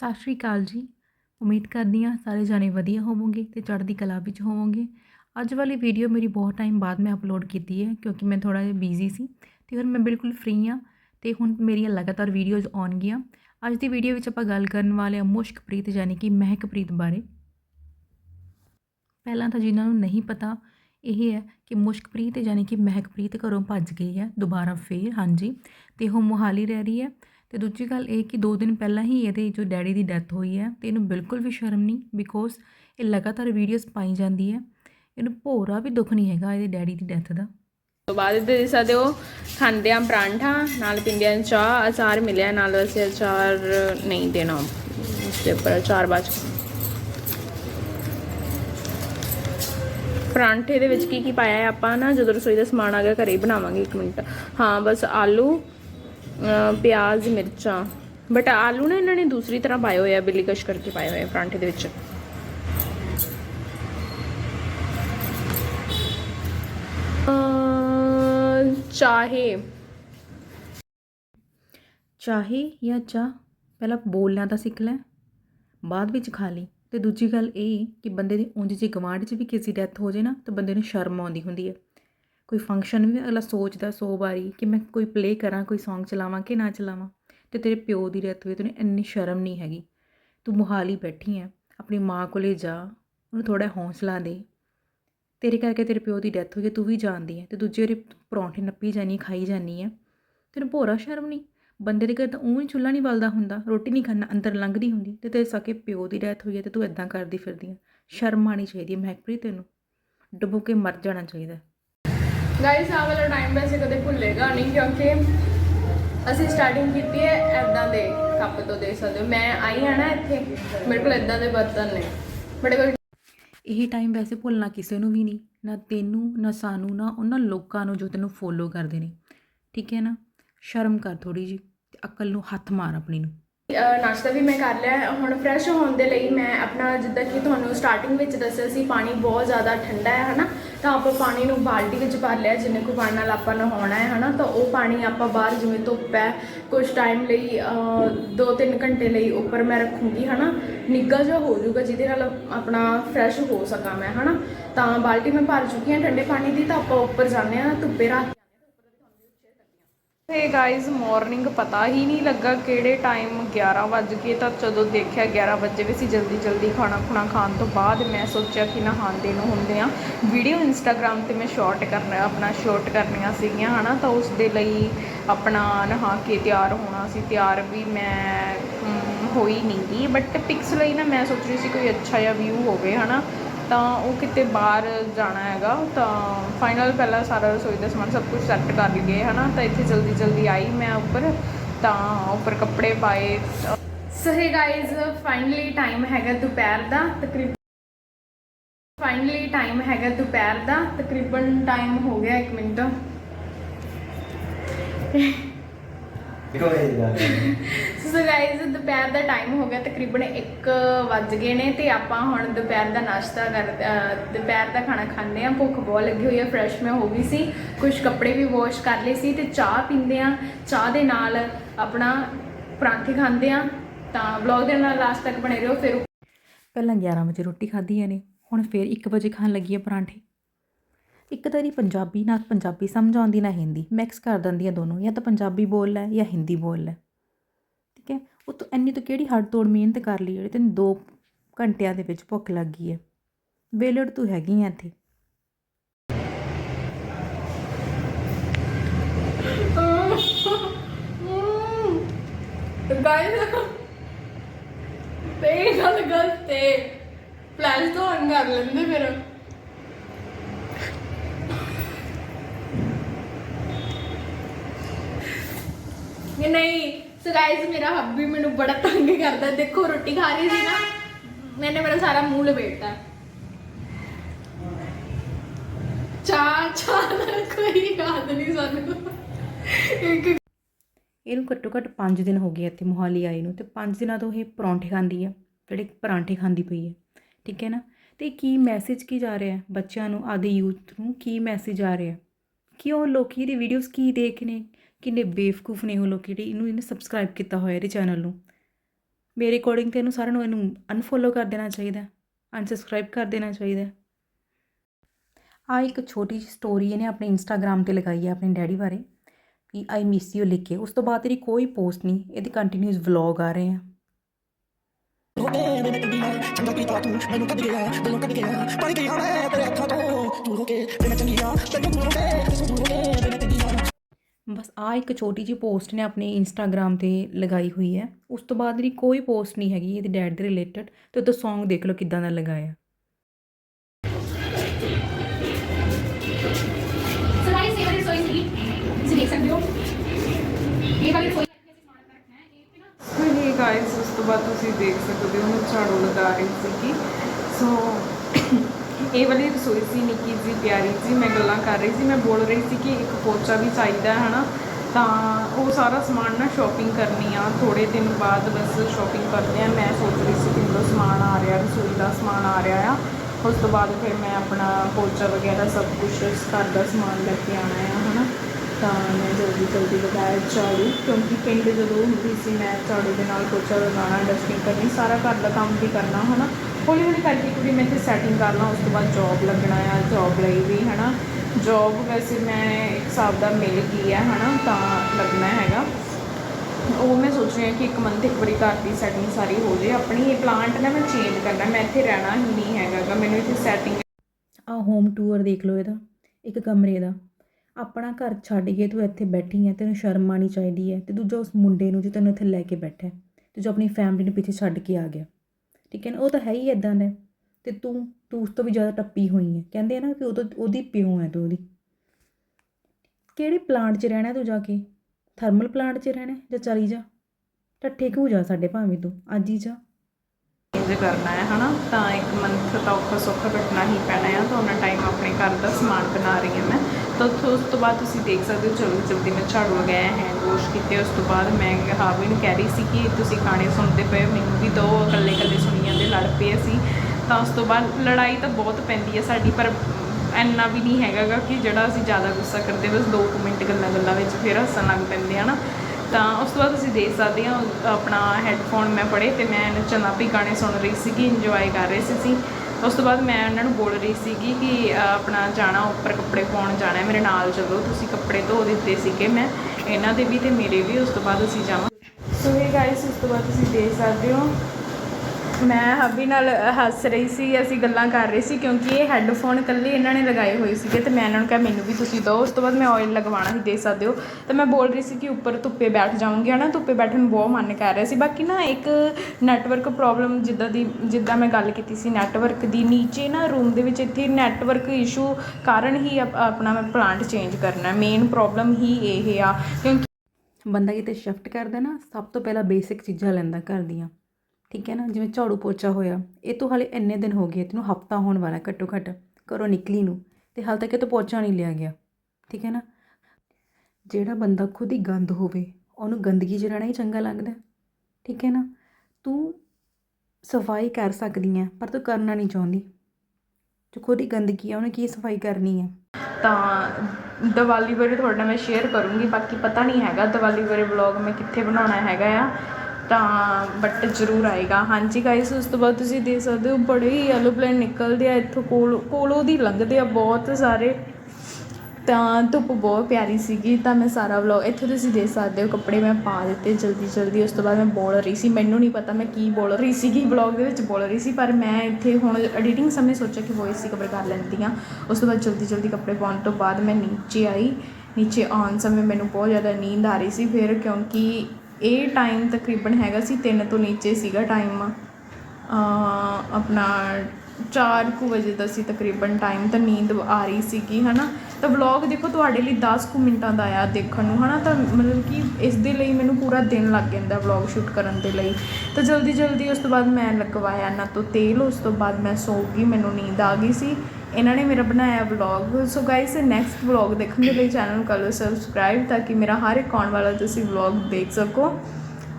ਸਤਿ ਸ਼੍ਰੀ ਅਕਾਲ ਜੀ। ਉਮੀਦ ਕਰਦੀ ਹਾਂ ਸਾਰੇ ਜਾਣੇ ਵਧੀਆ ਹੋਵੋਗੇ ਤੇ ਚੜ੍ਹਦੀ ਕਲਾ ਵਿੱਚ ਹੋਵੋਗੇ। ਅੱਜ ਵਾਲੀ ਵੀਡੀਓ ਮੇਰੀ ਬਹੁਤ ਟਾਈਮ ਬਾਅਦ ਮੈਂ ਅਪਲੋਡ ਕੀਤੀ ਹੈ ਕਿਉਂਕਿ ਮੈਂ ਥੋੜਾ ਜਿਹਾ ਬਿਜ਼ੀ ਸੀ ਤੇ ਹੁਣ ਮੈਂ ਬਿਲਕੁਲ ਫ੍ਰੀ ਹਾਂ ਤੇ ਹੁਣ ਮੇਰੀਆਂ ਲਗਾਤਾਰ ਵੀਡੀਓਜ਼ ਆਉਣਗੀਆਂ ਅੱਜ ਦੀ ਵੀਡੀਓ ਵਿੱਚ ਆਪਾਂ ਗੱਲ ਕਰਨ ਵਾਲੇ ਹਾਂ ਮੁਸ਼ਕਪ੍ਰੀਤ ਯਾਨੀ ਕਿ ਮਹਿਕਪ੍ਰੀਤ ਬਾਰੇ। ਪਹਿਲਾਂ ਤਾਂ ਜਿਨ੍ਹਾਂ ਨੂੰ ਨਹੀਂ ਪਤਾ, ਇਹ ਹੈ ਕਿ ਮੁਸ਼ਕਪ੍ਰੀਤ ਯਾਨੀ ਕਿ ਮਹਿਕਪ੍ਰੀਤ ਘਰੋਂ ਭੱਜ ਗਈ ਹੈ, ਦੁਬਾਰਾ ਫੇਰ, ਹਾਂਜੀ, ਤੇ ਉਹ ਮੁਹਾਲੀ ਰਹਿ ਰਹੀ ਹੈ। ਤੇ ਦੂਜੀ ਗੱਲ ਇਹ ਕਿ 2 ਦਿਨ ਪਹਿਲਾਂ ਹੀ ਇਹਦੇ ਜੋ ਡੈਡੀ ਦੀ ਡੈਥ ਹੋਈ ਹੈ ਤੇ ਇਹਨੂੰ ਬਿਲਕੁਲ ਵੀ ਸ਼ਰਮ ਨਹੀਂ ਬਿਕੋਜ਼ ਇਹ ਲਗਾਤਾਰ ਵੀਡੀਓਜ਼ ਪਾਈ ਜਾਂਦੀ ਹੈ। ਇਹਨੂੰ ਭੋਰਾ ਵੀ ਦੁੱਖ ਨਹੀਂ ਹੈਗਾ ਇਹਦੇ ਡੈਡੀ ਦੀ ਡੈਥ ਦਾ। ਤੋਂ ਬਾਅਦ ਇੱਧਰ ਦੇ ਸਕਦੇ ਹੋ ਖਾਂਦੇ ਆ ਪਰਾਂਠਾ, ਨਾਲ ਪੀਂਦੇ ਆ ਚਾਹ, ਅਚਾਰ ਮਿਲਿਆ ਨਾਲ ਵੈਸੇ ਅਚਾਰ ਨਹੀਂ ਦੇਣਾ। ਉਸਦੇ ਉੱਪਰ ਅਚਾਰ ਬਾਅਦ ਪਰਾਂਠੇ ਦੇ ਵਿੱਚ ਕੀ ਕੀ ਪਾਇਆ ਹੈ ਆਪਾਂ ਨਾ, ਜਦੋਂ ਰਸੋਈ ਦਾ ਸਮਾਨ ਆ ਗਿਆ, ਘਰੇ ਹੀ ਬਣਾਵਾਂਗੇ ਇੱਕ ਮਿੰਟ। ਹਾਂ, ਬਸ ਆਲੂ ਪਿਆਜ਼, ਮਿਰਚਾਂ। ਬਟ ਆਲੂ ਨਾ ਇਹਨਾਂ ਨੇ ਦੂਸਰੀ ਤਰ੍ਹਾਂ ਪਾਏ ਹੋਏ ਆ, ਬਿੱਲੀ ਕਸ਼ ਕਰਕੇ ਪਾਏ ਹੋਏ ਆ ਪਰਾਂਠੇ ਦੇ ਵਿੱਚ। ਚਾਹੇ। ਚਾਹੇ ਜਾਂ ਚਾਹ, ਪਹਿਲਾਂ ਬੋਲਣਾ ਤਾਂ ਸਿੱਖ ਲੈ, ਬਾਅਦ ਵਿੱਚ ਖਾ ਲਈ। ਤੇ ਦੂਜੀ ਗੱਲ ਇਹ ਕਿ ਬੰਦੇ ਦੀ ਉਂਝ ਜੇ ਗਵਾਂਢ 'ਚ ਵੀ ਕਿਸੇ ਦੀ ਡੈਥ ਹੋ ਜੇ ਨਾ, ਤਾਂ ਬੰਦੇ ਨੂੰ ਸ਼ਰਮ ਆਉਂਦੀ ਹੁੰਦੀ ਹੈ। ਕੋਈ ਫੰਕਸ਼ਨ ਵੀ ਅਗਲਾ ਸੋਚਦਾ ਸੌ ਵਾਰੀ ਕਿ ਮੈਂ ਕੋਈ ਪਲੇ ਕਰਾਂ, ਕੋਈ Song ਚਲਾਵਾਂ ਕਿ ਨਾ ਚਲਾਵਾਂ, ਤੇ ਤੇਰੇ ਪਿਓ ਦੀ ਡੈਥ ਹੋਈ ਤੈਨੂੰ ਇੰਨੀ ਸ਼ਰਮ ਨਹੀਂ ਹੈਗੀ। ਤੂੰ ਮੁਹਾਲੀ ਬੈਠੀ ਹੈ, ਆਪਣੀ ਮਾਂ ਕੋਲੇ ਜਾ, ਉਹਨੂੰ ਥੋੜਾ ਹੌਸਲਾ ਦੇ। ਤੇਰੇ ਕਰਕੇ ਤੇਰੇ ਪਿਓ ਦੀ ਡੈਥ ਹੋਈ ਹੈ, ਤੂੰ ਵੀ ਜਾਣਦੀ ਹੈ, ਤੇ ਦੂਜੇ ਵਾਰੀ ਪਰੌਂਠੇ ਨੱਪੀ ਜਾਨੀ, ਖਾਈ ਜਾਨੀ ਹੈ। ਤੈਨੂੰ ਭੋਰਾ ਸ਼ਰਮ ਨਹੀਂ? ਬੰਦੇ ਦੇ ਘਰ ਤਾਂ ਊਂ ਹੀ ਚੁੱਲ੍ਹਾ ਨਹੀਂ ਬਲਦਾ ਹੁੰਦਾ, ਰੋਟੀ ਨਹੀਂ ਖਾਣਾ ਅੰਦਰ ਲੰਘਦੀ ਹੁੰਦੀ, ਤੇ ਤੇਰੇ ਸਕੇ ਪਿਓ ਦੀ ਡੈਥ ਹੋਈ ਹੈ ਤੇ ਤੂੰ ਇਦਾਂ ਕਰਦੀ ਫਿਰਦੀ ਹੈ। ਸ਼ਰਮ ਆਣੀ ਚਾਹੀਦੀ ਹੈ ਮਹਿਕਪ੍ਰੀਤ ਤੈਨੂੰ। ਡੁੱਬ ਕੇ ਮਰ ਜਾਣਾ ਚਾਹੀਦਾ ਗਾਇਸ ਆ ਵਾਲਾ ਟਾਈਮ ਵੈਸੇ ਕਦੇ ਭੁੱਲੇਗਾ ਨਹੀਂ ਕਿਉਂਕਿ ਅਸੀਂ ਸਟਾਰਟਿੰਗ ਕੀਤੀ ਹੈ ਐਦਾਂ ਦੇ ਕੱਪ ਤੋਂ ਦੇਖ ਸਕਦੇ ਹੋ। ਮੈਂ ਆਈ ਹਾਂ ਨਾ ਇੱਥੇ, ਮੇਰੇ ਕੋਲ ਐਦਾਂ ਦੇ ਬਰਤਨ ਨੇ। ਬੜੇ ਕੋਲ ਇਹ ਟਾਈਮ ਵੈਸੇ ਭੁੱਲਣਾ ਕਿਸੇ ਨੂੰ ਵੀ ਨਹੀਂ, ਨਾ ਤੈਨੂੰ, ਨਾ ਸਾਨੂੰ, ਨਾ ਉਹਨਾਂ ਲੋਕਾਂ ਨੂੰ ਜੋ ਤੈਨੂੰ ਫੋਲੋ ਕਰਦੇ ਨੇ। ਠੀਕ ਹੈ ਨਾ? ਸ਼ਰਮ ਕਰ ਥੋੜੀ ਜੀ ਤੇ ਅਕਲ ਨੂੰ ਹੱਥ ਮਾਰ ਆਪਣੀ ਨੂੰ। ਨਾਸ਼ਤਾ ਵੀ ਮੈਂ ਕਰ ਲਿਆ ਹੁਣ ਫਰੈਸ਼ ਹੋਣ ਦੇ ਲਈ ਮੈਂ ਆਪਣਾ ਜਿੱਦਾਂ ਕਿ ਤੁਹਾਨੂੰ ਸਟਾਰਟਿੰਗ ਵਿੱਚ ਦੱਸਿਆ ਸੀ, ਪਾਣੀ ਬਹੁਤ ਜ਼ਿਆਦਾ ਠੰਡਾ ਹੈ, ਹਨਾ? ਤਾਂ ਆਪਾਂ ਪਾਣੀ ਨੂੰ ਬਾਲਟੀ ਵਿੱਚ ਭਰ ਲਿਆ, ਜਿੰਨੇ ਕੁ ਪਾਣੀ ਨਾਲ ਆਪਾਂ ਨਹਾਉਣਾ ਹੈ, ਹਨਾ? ਤਾਂ ਉਹ ਪਾਣੀ ਆਪਾਂ ਬਾਹਰ ਜਿਵੇਂ ਧੁੱਪ ਹੈ ਕੁਝ ਟਾਈਮ ਲਈ 2-3 ਘੰਟੇ ਲਈ ਉੱਪਰ ਮੈਂ ਰੱਖੂੰਗੀ, ਹਨਾ? ਨਿੱਘਾ ਜਿਹਾ ਹੋ ਜਾਊਗਾ, ਜਿਹਦੇ ਨਾਲ ਆਪਣਾ ਫਰੈਸ਼ ਹੋ ਸਕਾਂ ਮੈਂ, ਹਨਾ? ਤਾਂ ਬਾਲਟੀ ਮੈਂ ਭਰ ਚੁੱਕੀ ਹਾਂ, ਠੰਡੇ ਪਾਣੀ ਦੀ, ਤਾਂ ਆਪਾਂ ਉੱਪਰ ਜਾਂਦੇ ਹਾਂ ਧੁੱਪੇ ਰੱਖ ਤੇ ਗਾਇਜ਼ ਮਾਰਨਿੰਗ ਪਤਾ ਹੀ ਨਹੀਂ ਲੱਗਾ ਕਿਹੜੇ ਟਾਈਮ 11 ਵੱਜ ਗਏ, ਤਾਂ ਜਦੋਂ ਦੇਖਿਆ 11 ਵਜੇ ਵੀ ਸੀ, ਜਲਦੀ ਜਲਦੀ ਖਾਣਾ ਖੁਣਾ ਖਾਣ ਤੋਂ ਬਾਅਦ ਮੈਂ ਸੋਚਿਆ ਕਿ ਨਹਾਉਂਦੇ ਨੂੰ ਹੁੰਦੇ ਆ ਵੀਡੀਓ ਇੰਸਟਾਗ੍ਰam ਤੇ ਮੈਂ ਸ਼ਾਰਟ ਕਰਨਾ, ਆਪਣਾ ਸ਼ਾਰਟ ਕਰਨੀਆਂ ਸੀਗੀਆਂ, ਹਨਾ, ਤਾਂ ਉਸ ਦੇ ਲਈ ਆਪਣਾ ਨਹਾ ਕੇ ਤਿਆਰ ਹੋਣਾ ਸੀ। ਤਿਆਰ ਵੀ ਮੈਂ ਹੋਈ ਨਹੀਂ ਗਈ ਬਟ ਪਿਕਸ ਲਈ ਨਾ ਮੈਂ ਸੋਚ ਰਹੀ ਸੀ ਕੋਈ ਅੱਛਾ ਜਿਹਾ ਵਿਊ ਹੋਵੇ, ਹਨਾ। ਤਾਂ ਉਹ ਕਿਤੇ ਬਾਹਰ ਜਾਣਾ ਹੈਗਾ, ਤਾਂ ਫਾਈਨਲ ਪਹਿਲਾਂ ਸਾਰਾ ਰਸੋਈ ਦਾ ਸਮਾਨ ਸਭ ਕੁਝ ਸੈੱਟ ਕਰ ਲਈਏ ਹੈ ਨਾ ਤਾਂ ਇੱਥੇ ਜਲਦੀ ਜਲਦੀ ਆਈ ਮੈਂ ਉੱਪਰ, ਤਾਂ ਉੱਪਰ ਕੱਪੜੇ ਪਾਏ। So hey guys finally time ਹੈਗਾ ਦੁਪਹਿਰ ਦਾ ਤਕਰੀਬਨ ਫਾਈਨਲੀ ਟਾਈਮ ਹੈਗਾ ਦੁਪਹਿਰ ਦਾ, ਤਕਰੀਬਨ ਟਾਈਮ ਹੋ ਗਿਆ 1 ਮਿੰਟ। ਕੋਈ ਗੱਲ ਸੋ ਗਾਇਜ਼ ਦੁਪਹਿਰ ਦਾ ਟਾਈਮ ਹੋ ਗਿਆ ਤਕਰੀਬਨ 1 ਵੱਜ ਗਏ ਨੇ ਤੇ ਆਪਾਂ ਹੁਣ ਦੁਪਹਿਰ ਦਾ ਨਾਸ਼ਤਾ ਕਰ ਦੁਪਹਿਰ ਦਾ ਖਾਣਾ ਖਾਂਦੇ ਆ ਭੁੱਖ ਬਹੁਤ ਲੱਗੀ ਹੋਈ ਹੈ ਫਰੈਸ਼ ਮੈਂ ਹੋ ਗਈ ਸੀ। ਕੁਝ ਕੱਪੜੇ ਵੀ ਵਾਸ਼ ਕਰ ਲਏ ਸੀ ਤੇ ਚਾਹ ਪੀਂਦੇ ਆ ਚਾਹ ਦੇ ਨਾਲ ਆਪਣਾ ਪਰਾਂਠੇ ਖਾਂਦੇ ਆ ਤਾਂ ਵਲੌਗ ਦੇ ਨਾਲ ਲਾਸਟ ਤੱਕ ਬਣੇ ਰਹੋ ਫਿਰ ਪਹਿਲਾਂ 11 ਵਜੇ ਰੋਟੀ ਖਾਧੀ ਇਹਨੇ ਹੁਣ ਫੇਰ 1 ਵਜੇ ਖਾਣ ਲੱਗੀ ਹੈ ਪਰਾਂਠੇ। ਇੱਕ ਤਾਂ ਪੰਜਾਬੀ ਨਾ ਪੰਜਾਬੀ ਸਮਝ ਆਉਂਦੀ ਨਾ ਹਿੰਦੀ। ਮਿਕਸ ਕਰ ਦਿੰਦੀ ਹੈ ਦੋਨੋਂ, ਜਾਂ ਤਾਂ ਪੰਜਾਬੀ ਬੋਲ ਲੈ, ਜਾਂ ਹਿੰਦੀ ਬੋਲ ਲੈ। ਠੀਕ ਹੈ? ਉਹ ਤੋਂ ਇੰਨੀ ਤੋਂ ਕਿਹੜੀ ਹੱਡ ਤੋੜ ਮਿਹਨਤ ਕਰ ਲਈ ਜਿਹੜੀ ਤੈਨੂੰ 2 ਘੰਟਿਆਂ ਦੇ ਵਿੱਚ ਭੁੱਖ ਲੱਗ ਗਈ ਹੈ। ਵੇਲੜ ਤੂੰ ਹੈਗੀ ਆ ਇੱਥੇ। ਗਾਇਜ਼ ਤੇ ਗੱਲ ਗਲਤ ਤੇ ਪਲਾਸ ਤੋਂ ਔਨ ਲੈਂਦੇ ਫਿਰ। ਇਹ ਨਹੀਂ ਸੋ ਗਾਇਜ਼ ਮੇਰਾ ਹੱਬੀ ਮੈਨੂੰ ਬੜਾ ਤੰਗ ਕਰਦਾ। ਦੇਖੋ, ਰੋਟੀ ਖਾ ਰਹੀ ਸੀ ਨਾ, ਮੈਨੇ ਮੇਰਾ ਸਾਰਾ ਮੂੰਹ ਲਪੇਟਤਾ। ਚਾਹ ਚਾਹ ਨਾਲ ਕੋਈ ਯਾਦ ਨਹੀਂ ਸਾਨੂੰ। ਇੱਕ ਇਹਨੂੰ ਘੱਟੋ ਘੱਟ 5 ਦਿਨ ਹੋ ਗਏ ਇੱਥੇ ਮੋਹਾਲੀ ਆਈ ਨੂੰ, ਤੇ 5 ਦਿਨਾਂ ਤੋਂ ਇਹ ਪਰੌਂਠੇ ਖਾਂਦੀ ਆ, ਜਿਹੜੇ ਪਰਾਂਠੇ ਖਾਂਦੀ ਪਈ ਹੈ ਠੀਕ ਹੈ ਨਾ? ਤੇ ਕੀ ਮੈਸੇਜ ਕੀ ਜਾ ਰਿਹਾ ਹੈ ਬੱਚਿਆਂ ਨੂੰ, ਆਦੇ ਯੂਥ ਨੂੰ, ਕੀ ਮੈਸੇਜ ਆ ਰਿਹਾ? ਕਿ ਉਹ ਲੋਕੀ ਇਹਦੀ ਵੀਡੀਓਜ਼ ਕੀ ਦੇਖ ਨੇ? ਕਿੰਨੇ ਬੇਵਕੂਫ ਨੇ ਉਹ ਲੋਕੀ ਜਿਹੜੇ ਇਹਨੂੰ ਇਹਨੇ ਸਬਸਕ੍ਰਾਈਬ ਕੀਤਾ ਹੋਇਆ ਇਹਦੇ ਚੈਨਲ ਨੂੰ ਮੇਰੇ ਅਕੋਰਡਿੰਗ ਤੇ ਇਹਨੂੰ ਸਾਰਿਆਂ ਨੂੰ ਇਹਨੂੰ ਅਨਫੋਲੋ ਕਰ ਦੇਣਾ ਚਾਹੀਦਾ ਅਨਸਬਸਕ੍ਰਾਈਬ ਕਰ ਦੇਣਾ ਚਾਹੀਦਾ ਆ ਇੱਕ ਛੋਟੀ ਜਿਹੀ ਸਟੋਰੀ ਇਹਨੇ ਆਪਣੇ ਇੰਸਟਾਗ੍ਰam ਤੇ ਲਗਾਈ ਹੈ ਆਪਣੇ ਡੈਡੀ ਬਾਰੇ ਕਿ ਆਈ ਮਿਸ ਯੂ ਲਿਖ ਕੇ ਉਸ ਤੋਂ ਬਾਅਦ ਇਹਦੀ ਕੋਈ ਪੋਸਟ ਨਹੀਂ ਇਹਦੇ ਕੰਟੀਨਿਊਸ ਵਲੌਗ ਆ ਰਹੇ ਆ ਚੰਗਾ ਕੀਤਾ ਤੂੰ ਮੈਨੂੰ ਕੱਢ ਗਿਆ ਦਿਲੋਂ ਕੱਢ ਗਿਆ ਪੜ ਗਿਆ ਮੈਂ ਤੇਰੇ ਹੱਥਾਂ ਤੋਂ ਦੂਰ ਹੋ ਕੇ ਮੈਂ ਚੰਗੀਆਂ ਤੈਨੂੰ ਦੂਰ ਹੋ ਕੇ ਤੈਨੂੰ ਦੂਰ ਹੋ ਕੇ ਬਸ ਆ ਇੱਕ ਛੋਟੀ ਜਿਹੀ ਪੋਸਟ ਨੇ ਆਪਣੇ ਇੰਸਟਾਗ੍ਰam ਤੇ ਲਗਾਈ ਹੋਈ ਹੈ। ਉਸ ਤੋਂ ਬਾਅਦ ਇਹਦੀ ਕੋਈ ਪੋਸਟ ਨਹੀਂ ਹੈਗੀ ਇਹਦੇ ਡੈਡ ਦੇ ਰਿਲੇਟਡ ਤੇ ਉਹਦਾ Song ਦੇਖ ਲਓ ਕਿੱਦਾਂ ਦਾ ਲਗਾਇਆ। ਦੀ ਇਹ ਵਾਲੀ ਰਸੋਈ ਇੱਥੇ ਅਸੀਂ ਸਮਾਨ ਰੱਖਣਾ ਹੈ। ਇਹ ਤੇ ਨਾ ਹੇ ਗਾਇਸ ਉਸ ਤੋਂ ਬਾਅਦ ਤੁਸੀਂ ਦੇਖ ਸਕਦੇ ਹੋ ਮੈਂ ਝਾੜੂ ਲਗਾ ਰਹੀ ਸੀਗੀ। ਸੋ ਇਹ ਵਾਲੀ ਰਸੋਈ ਸੀ ਨਿੱਕੀ ਜੀ ਪਿਆਰੀ ਜੀ ਮੈਂ ਗੱਲਾਂ ਕਰ ਰਹੀ ਸੀ, ਮੈਂ ਬੋਲ ਰਹੀ ਸੀ ਕਿ ਇੱਕ ਪੋਚਾ ਵੀ ਚਾਹੀਦਾ ਹੈ ਹਨਾ ਤਾਂ ਉਹ ਸਾਰਾ ਸਮਾਨ ਨਾ ਸ਼ਾਪਿੰਗ ਕਰਨੀ ਆ। ਥੋੜੇ ਦਿਨ ਬਾਅਦ ਬਸ ਸ਼ਾਪਿੰਗ ਕਰਦੇ ਆ। ਮੈਂ ਸੋਚ ਰਹੀ ਸੀ ਕਿ ਮੇਰਾ ਸਮਾਨ ਆ ਰਿਹਾ, ਰਸੋਈ ਦਾ ਸਮਾਨ ਆ ਰਿਹਾ ਆ, ਉਸ ਤੋਂ ਬਾਅਦ ਫਿਰ ਮੈਂ ਆਪਣਾ ਪੋਚਾ ਵਗੈਰਾ ਸਭ ਕੁਝ ਘਰ ਦਾ ਸਮਾਨ ਲੈ ਕੇ ਆਉਣਾ ਆ, ਹਨਾ। ਤਾਂ ਮੈਂ ਜਲਦੀ ਜਲਦੀ ਲਗਾਇਆ ਝਾੜੂ, ਕਿਉਂਕਿ ਪਿੰਡ ਜਦੋਂ ਹੁੰਦੀ ਸੀ, ਮੈਂ ਝਾੜੂ ਦੇ ਨਾਲ ਪੋਚਾ ਲਗਾਉਣਾ ਡਸਟਿੰਗ ਕਰਨੀ, ਸਾਰਾ ਘਰ ਦਾ ਕੰਮ ਵੀ ਕਰਨਾ, ਹਨਾ। ਹੌਲੀ ਹੌਲੀ ਕਰਕੇ ਕੁੜੀ ਮੈਂ ਇੱਥੇ ਸੈਟਿੰਗ ਕਰ ਲਾਂ ਉਸ ਤੋਂ ਬਾਅਦ ਜੌਬ ਲੱਗਣਾ ਆ ਜੌਬ ਲਈ ਵੀ ਹਨਾ। ਜੌਬ ਵੈਸੇ ਮੈਂ ਇੱਕ ਹਿਸਾਬ ਦਾ ਮਿਲ ਗਈ ਹੈ ਹਨਾ ਤਾਂ ਲੱਗਣਾ ਹੈਗਾ। ਉਹ ਮੈਂ ਸੋਚ ਰਹੀ ਹਾਂ ਕਿ ਇੱਕ ਮੰਥ ਇੱਕ ਵਾਰੀ ਘਰ ਦੀ ਸੈਟਿੰਗ ਸਾਰੀ ਹੋ ਜੇ। ਆਪਣੀ ਇਹ ਪਲਾਂਟ ਨਾ ਮੈਂ ਚੇਂਜ ਕਰਨਾ ਮੈਂ ਇੱਥੇ ਰਹਿਣਾ ਹੀ ਨਹੀਂ ਹੈਗਾ ਮੈਨੂੰ ਇੱਥੇ ਸੈਟਿੰਗ ਆ ਹੋਮ ਟੂਰ ਦੇਖ ਲਓ ਇਹਦਾ ਇੱਕ ਕਮਰੇ ਦਾ। ਆਪਣਾ ਘਰ ਛੱਡ ਕੇ ਤੂੰ ਇੱਥੇ ਬੈਠੀ ਹੈ ਤੈਨੂੰ ਸ਼ਰਮ ਆਣੀ ਚਾਹੀਦੀ ਹੈ। ਤੇ ਦੂਜਾ ਉਸ ਮੁੰਡੇ ਨੂੰ ਜੋ ਤੈਨੂੰ ਇੱਥੇ ਲੈ ਕੇ ਬੈਠਾ ਹੈ, ਤੇ ਜੋ ਆਪਣੀ ਫੈਮਿਲੀ ਨੂੰ ਪਿੱਛੇ ਛੱਡ ਕੇ ਆ ਗਿਆ। ਠੀਕ ਹੈ ਨਾ, ਉਹ ਤਾਂ ਹੈ ਹੀ ਇਦਾਂ ਦਾ। ਤੇ ਤੂੰ ਤੂੰ ਉਸ ਤੋਂ ਵੀ ਜ਼ਿਆਦਾ ਟੱਪੀ ਹੋਈ ਹੈ। ਕਹਿੰਦੇ ਆ ਨਾ ਕਿ ਉਹ ਤਾਂ ਉਹਦੀ ਪਿਓ ਹੈ ਤੂੰ ਉਹਦੀ। ਕਿਹੜੇ ਪਲਾਂਟ 'ਚ ਰਹਿਣਾ ਤੂੰ ਜਾ ਕੇ? ਥਰਮਲ ਪਲਾਂਟ 'ਚ ਰਹਿਣਾ ਜਾਂ ਚਲੀ ਜਾ? ਟੱਠੇ ਕਿਉਂ ਜਾ ਸਾਡੇ ਭਾਵੇਂ ਤੂੰ, ਅੱਜ ਹੀ ਜਾ। ਚੇਂਜ ਕਰਨਾ ਹੈ, ਹਨਾ? ਤਾਂ ਇੱਕ ਮੰਥ ਤਾਂ ਔਖਾ ਸੌਖਾ ਕੱਟਣਾ ਹੀ ਪੈਣਾ ਹੈ ਤਾਂ ਉਹਨਾਂ ਟਾਈਮ ਆਪਣੇ ਘਰ ਦਾ ਸਮਾਨ ਬਣਾ ਰਹੀ ਹਾਂ ਮੈਂ। ਤਾਂ ਉੱਥੋਂ ਉਸ ਤੋਂ ਬਾਅਦ ਤੁਸੀਂ ਦੇਖ ਸਕਦੇ ਹੋ, ਚਲੋ ਜਲਦੀ ਮੈਂ ਝਾੜੂ ਲਗਾਇਆ ਹੈਂਡ ਵਾਸ਼ ਕੀਤੇ, ਉਸ ਤੋਂ ਬਾਅਦ ਮੈਂ ਹਾਵੀ ਨੂੰ ਕਹਿ ਰਹੀ ਸੀ ਕਿ ਤੁਸੀਂ ਗਾਣੇ ਸੁਣਦੇ ਪਏ ਮੈਨੂੰ ਵੀ ਦੋ ਇਕੱਲੇ ਇਕੱਲੇ ਸੁਣੀ ਜਾਂਦੇ ਲੜ ਪਏ ਅਸੀਂ। ਤਾਂ ਉਸ ਤੋਂ ਬਾਅਦ ਲੜਾਈ ਤਾਂ ਬਹੁਤ ਪੈਂਦੀ ਹੈ ਸਾਡੀ, ਪਰ ਇੰਨਾ ਵੀ ਨਹੀਂ ਹੈਗਾ ਗਾ ਕਿ ਜਿਹੜਾ ਅਸੀਂ ਜ਼ਿਆਦਾ ਗੁੱਸਾ ਕਰਦੇ, ਬਸ 2 ਮਿੰਟ ਗੱਲਾਂ ਗੱਲਾਂ ਵਿੱਚ ਫਿਰ ਹੱਸਣ ਲੱਗ ਪੈਂਦੇ ਆ ਨਾ ਤਾਂ ਉਸ ਤੋਂ ਬਾਅਦ ਤੁਸੀਂ ਦੇਖ ਸਕਦੇ ਹੋ ਆਪਣਾ ਹੈੱਡਫੋਨ ਮੈਂ ਫੜੇ ਤੇ ਮੈਂ ਨਚਨਾਪੀ ਗਾਣੇ ਸੁਣ ਰਹੀ ਸੀਗੀ ਇੰਜੋਏ ਕਰ ਰਹੇ ਸੀ ਅਸੀਂ। ਉਸ ਤੋਂ ਬਾਅਦ ਮੈਂ ਉਹਨਾਂ ਨੂੰ ਬੋਲ ਰਹੀ ਸੀਗੀ ਕਿ ਆਪਣਾ ਜਾਣਾ, ਉੱਪਰ ਕੱਪੜੇ ਪਾਉਣ ਜਾਣਾ ਮੇਰੇ ਨਾਲ ਚਲੋ, ਤੁਸੀਂ ਕੱਪੜੇ ਧੋ ਦਿੱਤੇ ਸੀਗੇ ਮੈਂ। ਇਹਨਾਂ ਦੇ ਵੀ ਤੇ ਮੇਰੇ ਵੀ, ਉਸ ਤੋਂ ਬਾਅਦ ਅਸੀਂ ਜਾਵਾਂ ਸੋ ਇਹ ਗਾਇਸ ਉਸ ਤੋਂ ਬਾਅਦ ਤੁਸੀਂ ਦੇਖ ਸਕਦੇ ਹੋ ਮੈਂ ਹਬੀ ਨਾਲ ਹੱਸ ਰਹੀ ਸੀ, ਅਸੀਂ ਗੱਲਾਂ ਕਰ ਰਹੇ ਸੀ, ਕਿਉਂਕਿ ਇਹ ਹੈੱਡਫੋਨ ਇਕੱਲੇ ਇਹਨਾਂ ਨੇ ਲਗਾਏ ਹੋਏ ਸੀਗੇ ਤੇ ਮੈਂ ਇਹਨਾਂ ਨੂੰ ਕਿਹਾ, ਮੈਨੂੰ ਵੀ ਤੁਸੀਂ ਦਿਓ। ਉਸ ਤੋਂ ਬਾਅਦ ਮੈਂ ਆਇਲ ਲਗਵਾਉਣਾ ਸੀ, ਦੇ ਸਕਦੇ ਹੋ। ਤੇ ਮੈਂ ਬੋਲ ਰਹੀ ਸੀ ਕਿ ਉੱਪਰ ਧੁੱਪੇ ਬੈਠ ਜਾਊਂਗੀ, ਹਨਾ? ਧੁੱਪੇ ਬੈਠਣ ਨੂੰ ਬਹੁਤ ਮਨ ਕਰ ਰਿਹਾ ਸੀ। ਬਾਕੀ ਨਾ ਇੱਕ ਨੈਟਵਰਕ ਪ੍ਰੋਬਲਮ ਜਿੱਦਾਂ ਦੀ, ਜਿੱਦਾਂ ਮੈਂ ਗੱਲ ਕੀਤੀ ਸੀ ਨੈਟਵਰਕ ਦੀ ਨੀਚੇ ਨਾ ਰੂਮ ਦੇ ਵਿੱਚ ਇੱਥੇ ਨੈਟਵਰਕ ਇਸ਼ੂ ਕਾਰਨ ਹੀ ਆਪਣਾ ਮੈਂ ਪਲਾਂਟ ਚੇਂਜ ਕਰਨਾ। ਮੇਨ ਪ੍ਰੋਬਲਮ ਹੀ ਇਹ ਆ, ਕਿਉਂਕਿ ਬੰਦਾ ਕਿਤੇ ਸ਼ਿਫਟ ਕਰਦਾ ਨਾ, ਸਭ ਤੋਂ ਪਹਿਲਾਂ ਬੇਸਿਕ ਚੀਜ਼ਾਂ ਲੈਂਦਾ ਘਰ ਦੀਆਂ। ਠੀਕ ਹੈ ਨਾ, ਜਿਵੇਂ ਝਾੜੂ ਪੋਚਾ ਹੋਇਆ, ਇਹ ਤੋਂ ਹਾਲੇ ਇੰਨੇ ਦਿਨ ਹੋ ਗਏ ਤੈਨੂੰ ਹਫਤਾ ਹੋਣ ਵਾਲਾ ਘੱਟੋ ਘੱਟ, ਘਰੋਂ ਨਿਕਲੀ ਨੂੰ, ਤੇ ਹਾਲ ਤੱਕ ਇਹ ਤੋਂ ਪੋਚਾ ਨਹੀਂ ਲਿਆ ਗਿਆ, ਠੀਕ ਹੈ ਨਾ। ਜਿਹੜਾ ਬੰਦਾ ਖੁਦ ਹੀ ਗੰਦ ਹੋਵੇ, ਉਹਨੂੰ ਗੰਦਗੀ 'ਚ ਰਹਿਣਾ ਹੀ ਚੰਗਾ ਲੱਗਦਾ, ਠੀਕ ਹੈ ਨਾ। ਤੂੰ ਸਫ਼ਾਈ ਕਰ ਸਕਦੀ ਹੈ, ਪਰ ਤੂੰ ਕਰਨਾ ਨਹੀਂ ਚਾਹੁੰਦੀ। ਜੋ ਖੁਦ ਹੀ ਗੰਦਗੀ ਹੈ ਉਹਨੇ ਕੀ ਸਫ਼ਾਈ ਕਰਨੀ ਹੈ? ਤਾਂ ਦੀਵਾਲੀ ਬਾਰੇ ਤੁਹਾਡੇ ਨਾਲ ਮੈਂ ਸ਼ੇਅਰ ਕਰੂੰਗੀ, ਬਾਕੀ ਪਤਾ ਨਹੀਂ ਹੈਗਾ ਦੀਵਾਲੀ ਬਾਰੇ ਵਲੌਗ ਮੈਂ ਕਿੱਥੇ ਬਣਾਉਣਾ ਹੈਗਾ ਆ। ਤਾਂ ਬਟ ਜ਼ਰੂਰ ਆਏਗਾ। ਹਾਂਜੀ ਗਾਇਸ ਉਸ ਤੋਂ ਬਾਅਦ ਤੁਸੀਂ ਦੇਖ ਸਕਦੇ ਹੋ, ਬੜੇ ਹੀ ਐਲੋਪਲੇਨ ਨਿਕਲਦੇ ਆ ਇੱਥੋਂ ਕੋਲ, ਕੋਲੋਂ ਦੀ ਲੰਘਦੇ ਆ ਬਹੁਤ ਸਾਰੇ। ਤਾਂ ਧੁੱਪ ਬਹੁਤ ਪਿਆਰੀ ਸੀਗੀ, ਤਾਂ ਮੈਂ ਸਾਰਾ ਵਲੌਗ ਇੱਥੇ ਤੁਸੀਂ ਦੇਖ ਸਕਦੇ ਹੋ, ਕੱਪੜੇ ਮੈਂ ਪਾ ਦਿੱਤੇ ਜਲਦੀ ਜਲਦੀ। ਉਸ ਤੋਂ ਬਾਅਦ ਮੈਂ ਬੋਲ ਰਹੀ ਸੀ, ਮੈਨੂੰ ਨਹੀਂ ਪਤਾ ਮੈਂ ਕੀ ਬੋਲ ਰਹੀ ਸੀਗੀ ਵਲੌਗ ਦੇ ਵਿੱਚ ਬੋਲ ਰਹੀ ਸੀ, ਪਰ ਮੈਂ ਇੱਥੇ ਹੁਣ ਐਡੀਟਿੰਗ ਸਮੇਂ ਸੋਚਿਆ ਕਿ ਵੌਇਸ ਹੀ ਕਵਰ ਕਰ ਲੈਂਦੀ ਹਾਂ। ਉਸ ਤੋਂ ਬਾਅਦ ਜਲਦੀ ਜਲਦੀ ਕੱਪੜੇ ਪਾਉਣ ਤੋਂ ਬਾਅਦ ਮੈਂ ਨੀਚੇ ਆਈ। ਨੀਚੇ ਆਉਣ ਸਮੇਂ ਮੈਨੂੰ ਬਹੁਤ ਜ਼ਿਆਦਾ ਨੀਂਦ ਆ ਰਹੀ ਸੀ, ਫਿਰ ਕਿਉਂਕਿ ਇਹ ਟਾਈਮ ਤਕਰੀਬਨ ਹੈਗਾ ਸੀ 3 ਤੋਂ ਨੀਚੇ ਸੀਗਾ ਟਾਈਮ ਆਪਣਾ 4 ਕੁ ਵਜੇ ਦਾ ਸੀ ਤਕਰੀਬਨ ਟਾਈਮ ਤਾਂ ਨੀਂਦ ਆ ਰਹੀ ਸੀਗੀ, ਹਨਾ? ਤਾਂ ਵਲੌਗ ਦੇਖੋ, ਤੁਹਾਡੇ ਲਈ 10 ਕੁ ਮਿੰਟਾਂ ਦਾ ਆਇਆ ਦੇਖਣ ਨੂੰ, ਹਨਾ? ਤਾਂ ਮਤਲਬ ਕਿ ਇਸ ਦੇ ਲਈ ਮੈਨੂੰ ਪੂਰਾ ਦਿਨ ਲੱਗ ਜਾਂਦਾ ਵਲੌਗ ਸ਼ੂਟ ਕਰਨ ਦੇ ਲਈ। ਤਾਂ ਜਲਦੀ ਜਲਦੀ ਉਸ ਤੋਂ ਬਾਅਦ ਮੈਂ ਲਗਵਾਇਆ ਨਾ ਤੋਂ ਤੇਲ, ਉਸ ਤੋਂ ਬਾਅਦ ਮੈਂ ਸੌ ਗਈ, ਮੈਨੂੰ ਨੀਂਦ ਆ ਗਈ ਸੀ। ਇਹਨਾਂ ਨੇ ਮੇਰਾ ਬਣਾਇਆ vlog so guys next vlog ਦੇਖਣ ਦੇ ਲਈ ਚੈਨਲ ਨੂੰ ਕਰ ਲਓ ਸਬਸਕ੍ਰਾਈਬ ਤਾਂ ਕਿ ਮੇਰਾ ਹਰ ਇੱਕ ਆਉਣ ਵਾਲਾ ਤੁਸੀਂ ਵਲੌਗ ਦੇਖ ਸਕੋ।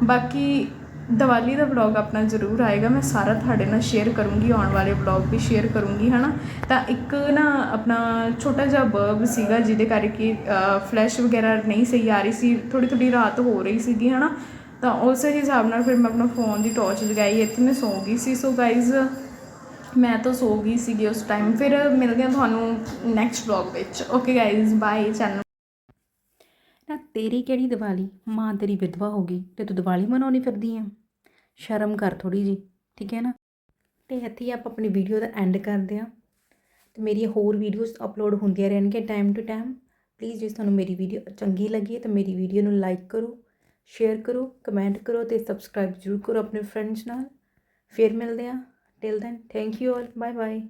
ਬਾਕੀ ਦੀਵਾਲੀ ਦਾ ਵਲੌਗ ਆਪਣਾ ਜ਼ਰੂਰ ਆਏਗਾ। ਮੈਂ ਸਾਰਾ ਤੁਹਾਡੇ ਨਾਲ ਸ਼ੇਅਰ ਕਰੂੰਗੀ, ਆਉਣ ਵਾਲੇ ਵਲੌਗ ਵੀ ਸ਼ੇਅਰ ਕਰੂੰਗੀ, ਹਨਾ? ਤਾਂ ਇੱਕ ਨਾ ਆਪਣਾ ਛੋਟਾ ਜਿਹਾ ਬਰਬ ਸੀਗਾ ਜਿਹਦੇ ਕਰਕੇ ਫਲੈਸ਼ ਵਗੈਰਾ ਨਹੀਂ ਸਹੀ ਆ ਰਹੀ ਸੀ। ਥੋੜੀ ਥੋੜੀ ਰਾਤ ਹੋ ਰਹੀ ਸੀਗੀ, ਹਨਾ? ਤਾਂ ਉਸ ਹਿਸਾਬ ਨਾਲ ਫਿਰ ਮੈਂ ਆਪਣਾ ਫੋਨ ਦੀ ਟਾਰਚ ਜਗਾਈ। ਇੱਥੇ ਮੈਂ ਸੌ ਗਈ ਸੀ। ਸੋ ਗਾਈਜ਼ ਮੈਂ ਤਾਂ ਸੋ ਗਈ ਸੀਗੀ ਉਸ ਟਾਈਮ ਫਿਰ ਮਿਲਦੇ ਹਾਂ ਤੁਹਾਨੂੰ ਨੈਕਸਟ ਵਲੌਗ ਵਿੱਚ। ਓਕੇ ਗਾਈਜ਼ ਬਾਏ ਚੈਨਲ ਨਾ ਤੇਰੀ ਕਿਹੜੀ ਦੀਵਾਲੀ? ਮਾਂ ਤੇਰੀ ਵਿਧਵਾ ਹੋ ਗਈ ਤੇ ਤੂੰ ਦੀਵਾਲੀ ਮਨਾਉਣੀ ਫਿਰਦੀ ਆ। ਸ਼ਰਮ ਕਰ ਥੋੜੀ ਜੀ, ਠੀਕ ਹੈ ਨਾ? ਤੇ ਇੱਥੇ ਹੀ ਆਪਾਂ ਆਪਣੀ ਵੀਡੀਓ ਦਾ ਐਂਡ ਕਰਦੇ ਆ। ਤੇ ਮੇਰੀਆਂ ਹੋਰ ਵੀਡੀਓਜ਼ ਅਪਲੋਡ ਹੁੰਦੀਆਂ ਰਹਿਣਗੀਆਂ ਟਾਈਮ ਟੂ ਟਾਈਮ ਪਲੀਜ਼ ਜੇ ਤੁਹਾਨੂੰ ਮੇਰੀ ਵੀਡੀਓ ਚੰਗੀ ਲੱਗੀ ਤਾਂ ਮੇਰੀ ਵੀਡੀਓ ਨੂੰ ਲਾਈਕ ਕਰੋ ਸ਼ੇਅਰ ਕਰੋ ਕਮੈਂਟ ਕਰੋ ਤੇ ਸਬਸਕ੍ਰਾਈਬ ਜ਼ਰੂਰ ਕਰੋ ਆਪਣੇ ਫਰੈਂਡਸ ਨਾਲ। ਫਿਰ ਮਿਲਦੇ ਆ। Till then thank you all bye bye